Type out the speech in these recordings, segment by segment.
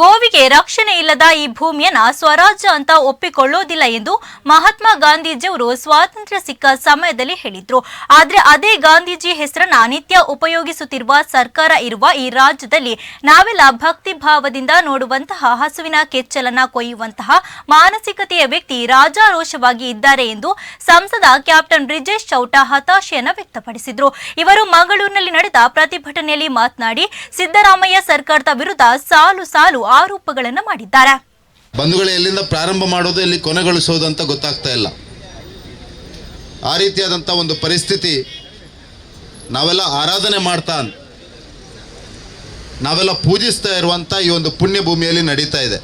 ಗೋವಿಗೆ ರಕ್ಷಣೆ ಇಲ್ಲದ ಈ ಭೂಮಿಯನ್ನ ಸ್ವರಾಜ್ಯ ಅಂತ ಒಪ್ಪಿಕೊಳ್ಳೋದಿಲ್ಲ ಎಂದು ಮಹಾತ್ಮ ಗಾಂಧೀಜಿಯವರು ಸ್ವಾತಂತ್ರ್ಯ ಸಿಕ್ಕ ಸಮಯದಲ್ಲಿ ಹೇಳಿದ್ರು. ಆದ್ರೆ ಅದೇ ಗಾಂಧೀಜಿ ಹೆಸರನ್ನ ನಿತ್ಯ ಉಪಯೋಗಿಸುತ್ತಿರುವ ಸರ್ಕಾರ ಇರುವ ಈ ರಾಜ್ಯದಲ್ಲಿ ನಾವೆಲ್ಲ ಭಕ್ತಿ ಭಾವದಿಂದ ನೋಡುವಂತಹ, ಹಸುವಿನ ಕೆಚ್ಚಲನ್ನ ಕೊಯ್ಯುವಂತಹ ಮಾನಸಿಕತೆಯ ವ್ಯಕ್ತಿ ರಾಜಾರೋಷವಾಗಿ ಇದ್ದಾರೆ ಎಂದು ಸಂಸದ ಕ್ಯಾಪ್ಟನ್ ಬ್ರಿಜೇಶ್ ಚೌಟ ಹತಾಶೆಯನ್ನ ವ್ಯಕ್ತಪಡಿಸಿದ್ರು. ಇವರು ಮಂಗಳೂರಿನಲ್ಲಿ ನಡೆದ ಪ್ರತಿಭಟನೆಯಲ್ಲಿ ಮಾತನಾಡಿ, ಸಿದ್ದರಾಮಯ್ಯ ಸರ್ಕಾರದ ವಿರುದ್ಧ ಸಾಲು ಸಾಲು ಆರೋಪಗಳನ್ನ ಮಾಡಿದ್ದಾರೆ. ಬಂಧುಗಳು, ಎಲ್ಲಿಂದ ಪ್ರಾರಂಭ ಮಾಡೋದು, ಎಲ್ಲಿ ಕೊನೆಗೊಳಿಸೋದು ಅಂತ ಗೊತ್ತಾಗ್ತಾ ಇಲ್ಲ. ಆ ರೀತಿಯಾದಂಥ ಒಂದು ಪರಿಸ್ಥಿತಿ ನಾವೆಲ್ಲ ಆರಾಧನೆ ಮಾಡ್ತಾ ನಾವೆಲ್ಲ ಪೂಜಿಸ್ತಾ ಇರುವಂಥ ಈ ಒಂದು ಪುಣ್ಯ ಭೂಮಿಯಲ್ಲಿ ನಡೀತಾ ಇದೆ.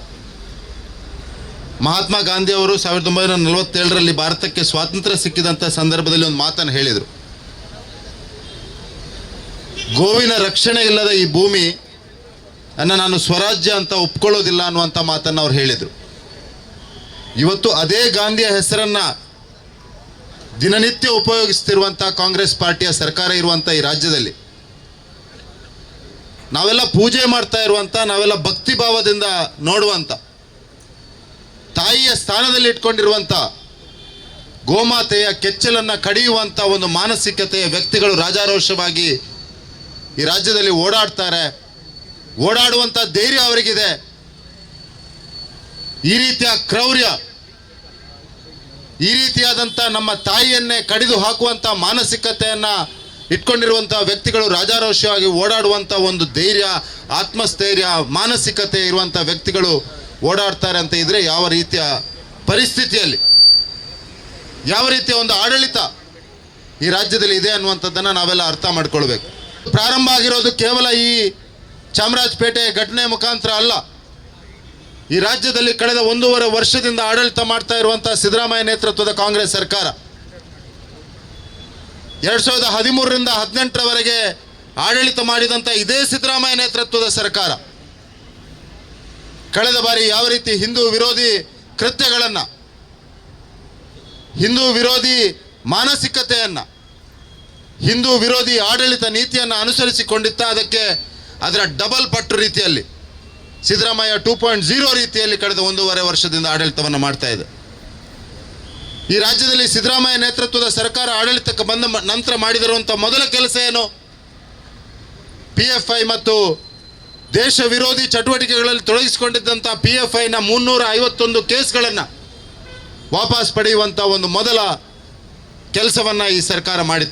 ಮಹಾತ್ಮ ಗಾಂಧಿ ಅವರು ಸಾವಿರದ ಒಂಬೈನೂರ ನಲವತ್ತೇಳರಲ್ಲಿ ಭಾರತಕ್ಕೆ ಸ್ವಾತಂತ್ರ್ಯ ಸಿಕ್ಕಿದಂಥ ಸಂದರ್ಭದಲ್ಲಿ ಒಂದು ಮಾತನ್ನು ಹೇಳಿದರು. ಗೋವಿನ ರಕ್ಷಣೆ ಇಲ್ಲದ ಈ ಭೂಮಿ ಅನ್ನ ನಾನು ಸ್ವರಾಜ್ಯ ಅಂತ ಒಪ್ಕೊಳ್ಳೋದಿಲ್ಲ ಅನ್ನುವಂಥ ಮಾತನ್ನು ಅವ್ರು ಹೇಳಿದರು. ಇವತ್ತು ಅದೇ ಗಾಂಧಿಯ ಹೆಸರನ್ನು ದಿನನಿತ್ಯ ಉಪಯೋಗಿಸ್ತಿರುವಂಥ ಕಾಂಗ್ರೆಸ್ ಪಾರ್ಟಿಯ ಸರ್ಕಾರ ಇರುವಂಥ ಈ ರಾಜ್ಯದಲ್ಲಿ. ನಾವೆಲ್ಲ ಪೂಜೆ ಮಾಡ್ತಾ ಇರುವಂಥ ನಾವೆಲ್ಲ ಭಕ್ತಿ ಭಾವದಿಂದ ನೋಡುವಂಥ ತಾಯಿಯ ಸ್ಥಾನದಲ್ಲಿ ಇಟ್ಕೊಂಡಿರುವಂಥ ಗೋಮಾತೆಯ ಕೆಚ್ಚಲನ್ನು ಕಡಿಯುವಂಥ ಒಂದು ಮಾನಸಿಕತೆಯ ವ್ಯಕ್ತಿಗಳು ರಾಜಾರೋಷವಾಗಿ ಈ ರಾಜ್ಯದಲ್ಲಿ ಓಡಾಡ್ತಾರೆ. ಓಡಾಡುವಂಥ ಧೈರ್ಯ ಅವರಿಗಿದೆ. ಈ ರೀತಿಯ ಕ್ರೌರ್ಯ, ಈ ರೀತಿಯಾದಂಥ ನಮ್ಮ ತಾಯಿಯನ್ನೇ ಕಡಿದು ಹಾಕುವಂಥ ಮಾನಸಿಕತೆಯನ್ನು ಇಟ್ಕೊಂಡಿರುವಂಥ ವ್ಯಕ್ತಿಗಳು ರಾಜಾರೋಷವಾಗಿ ಓಡಾಡುವಂಥ ಒಂದು ಧೈರ್ಯ, ಆತ್ಮಸ್ಥೈರ್ಯ, ಮಾನಸಿಕತೆ ಇರುವಂಥ ವ್ಯಕ್ತಿಗಳು ಓಡಾಡ್ತಾರೆ ಅಂತ ಇದ್ರೆ ಯಾವ ರೀತಿಯ ಪರಿಸ್ಥಿತಿಯಲ್ಲಿ, ಯಾವ ರೀತಿಯ ಒಂದು ಆಡಳಿತ ಈ ರಾಜ್ಯದಲ್ಲಿ ಇದೆ ಅನ್ನುವಂಥದ್ದನ್ನು ನಾವೆಲ್ಲ ಅರ್ಥ ಮಾಡ್ಕೊಳ್ಬೇಕು. ಪ್ರಾರಂಭ ಆಗಿರೋದು ಕೇವಲ ಈ ಚಾಮರಾಜಪೇಟೆ ಘಟನೆ ಮುಖಾಂತರ ಅಲ್ಲ, ಈ ರಾಜ್ಯದಲ್ಲಿ ಕಳೆದ ಒಂದೂವರೆ ವರ್ಷದಿಂದ ಆಡಳಿತ ಮಾಡ್ತಾ ಇರುವಂತಹ ಸಿದ್ದರಾಮಯ್ಯ ನೇತೃತ್ವದ ಕಾಂಗ್ರೆಸ್ ಸರ್ಕಾರ. ಎರಡ್ ಸಾವಿರದ ಹದಿಮೂರರಿಂದ ಹದಿನೆಂಟರವರೆಗೆ ಆಡಳಿತ ಮಾಡಿದಂತ ಇದೇ ಸಿದ್ದರಾಮಯ್ಯ ನೇತೃತ್ವದ ಸರ್ಕಾರ. ಕಳೆದ ಬಾರಿ ಯಾವ ರೀತಿ ಹಿಂದೂ ವಿರೋಧಿ ಕೃತ್ಯಗಳನ್ನು, ಹಿಂದೂ ವಿರೋಧಿ ಮಾನಸಿಕತೆಯನ್ನು, ಹಿಂದೂ ವಿರೋಧಿ ಆಡಳಿತ ನೀತಿಯನ್ನು ಅನುಸರಿಸಿಕೊಂಡಿತ್ತ, ಅದಕ್ಕೆ ಅದರ ಡಬಲ್ ಪಟ್ಟು ರೀತಿಯಲ್ಲಿ ಸಿದ್ದರಾಮಯ್ಯ ಟೂ ಪಾಯಿಂಟ್ ಜೀರೋ ರೀತಿಯಲ್ಲಿ ಕಳೆದ ಒಂದೂವರೆ ವರ್ಷದಿಂದ ಆಡಳಿತವನ್ನು ಮಾಡ್ತಾ ಇದೆ. ಈ ರಾಜ್ಯದಲ್ಲಿ ಸಿದ್ದರಾಮಯ್ಯ ನೇತೃತ್ವದ ಸರ್ಕಾರ ಆಡಳಿತಕ್ಕೆ ಬಂದ ನಂತರ ಮಾಡಿದಿರುವಂಥ ಮೊದಲ ಕೆಲಸ ಏನು? ಪಿ ಎಫ್ ಐ ಮತ್ತು ದೇಶ ವಿರೋಧಿ ಚಟುವಟಿಕೆಗಳಲ್ಲಿ ತೊಡಗಿಸಿಕೊಂಡಿದ್ದಂಥ ಪಿ ಎಫ್ ಐನ ಮುನ್ನೂರ ಐವತ್ತೊಂದು ಕೇಸ್ಗಳನ್ನು ವಾಪಸ್ ಪಡೆಯುವಂಥ ಒಂದು ಮೊದಲ ಕೆಲಸವನ್ನು ಈ ಸರ್ಕಾರ ಮಾಡಿತ್ತು.